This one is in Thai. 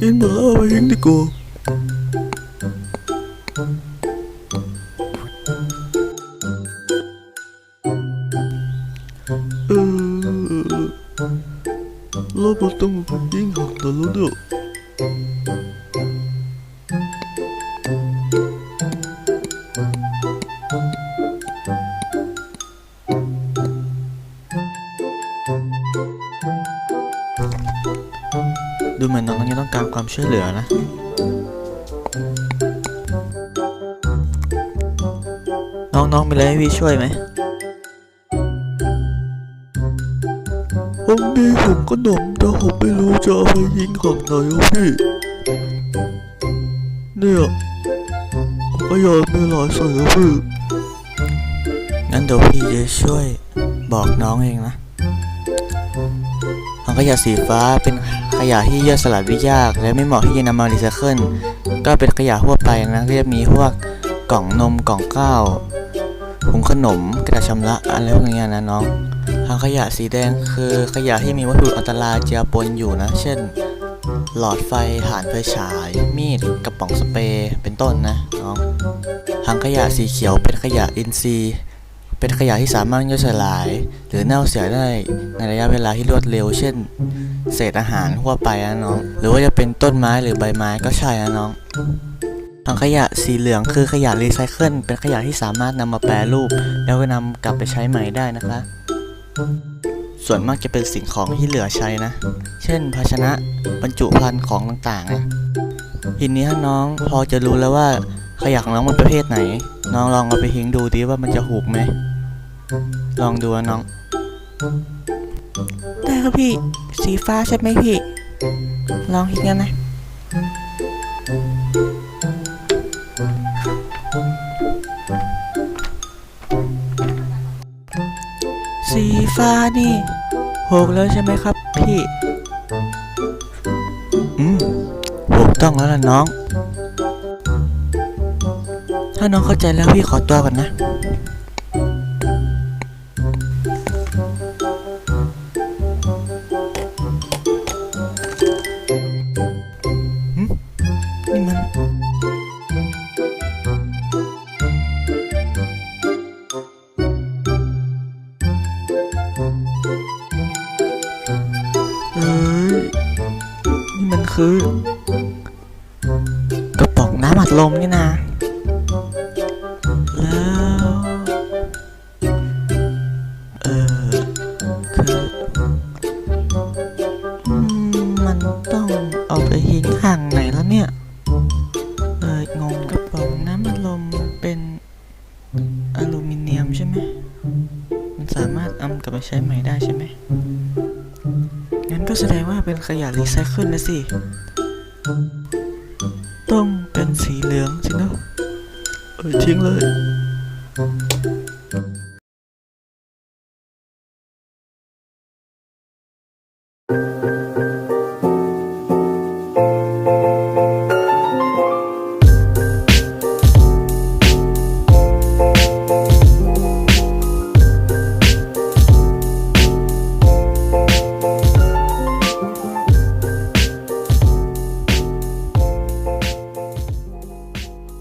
กิน เอาไปทิ้งดีกว่าเอแล้วมันต้องยิงหักแต่แล้วเนี่ยดูเหมือนน้องๆยังต้องการความช่วยเหลือนะน้องๆมีอะไรให้พี่ช่วยไหม ผมมีถุงขนมแต่ผมไม่รู้จะเอาไปยิงหักไหนอะพี่ เนี่ยก็ยอมไม่หลายใส่อะพี่งั้นเดี๋ยวพี่จะช่วยบอกน้องเองนะถังขยะสีฟ้าเป็นขยะที่ย่อยสลายได้ยาก และไม่เหมาะที่จะนำมารีไซเคิลก็เป็นขยะทั่วไปนะก็จะมีพวกกล่องนมกล่องข้าวถุงขนมกระดาษชำระอะไรพวกนี้นะน้อง ถังขยะสีแดงคือขยะที่มีวัตถุอันตรายเจือปนอยู่นะ เช่น หลอดไฟถ่านไฟฉาย มีดกระป๋องสเปรย์เป็นต้นนะน้องถังขยะสีเขียวเป็นขยะอินทรีย์ เป็นขยะที่สามารถย่อยสลาย หรือเน่าเสียได้ในระยะเวลาที่รวดเร็ว เช่น เศษอาหารทั่วไปนะน้อง หรือว่าจะเป็นต้นไม้หรือใบไม้ก็ใช่นะน้องถังขยะสีเหลืองคือขยะรีไซเคิลเป็นขยะที่สามารถนำมาแปรรูป แล้วก็นำกลับไปใช้ใหม่ได้นะคะ ส่วนมากจะเป็นสิ่งของที่เหลือใช้นะ เช่น ภาชนะบรรจุภัณฑ์ของต่างๆนะทีนี้ถ้าน้องพอจะรู้แล้วว่าขยะของน้องมันประเภทไหน น้องลองเอาไปทิ้งดูดิว่ามันจะถูกไหม ลองดูนะน้อง ได้ครับพี่ สีฟ้าใช่ไหมพี่ ลองทิ้งกันนะ สีฟ้านี่หกแล้วใช่ไหมครับพี่อืมถูกต้องแล้วล่ะน้อง ถ้าน้องเข้าใจแล้วพี่ขอตัวก่อนนะ เอ้ยนี่มันคือ กระป๋องน้ำอัดลมนี่นะ แล้ว เออ กลับมาใช้ใหม่ได้ใช่ไหม งั้นก็แสดงว่าเป็นขยะรีไซเคิลนะสิ ต้องเป็นสีเหลืองสินะเออทิ้งเลย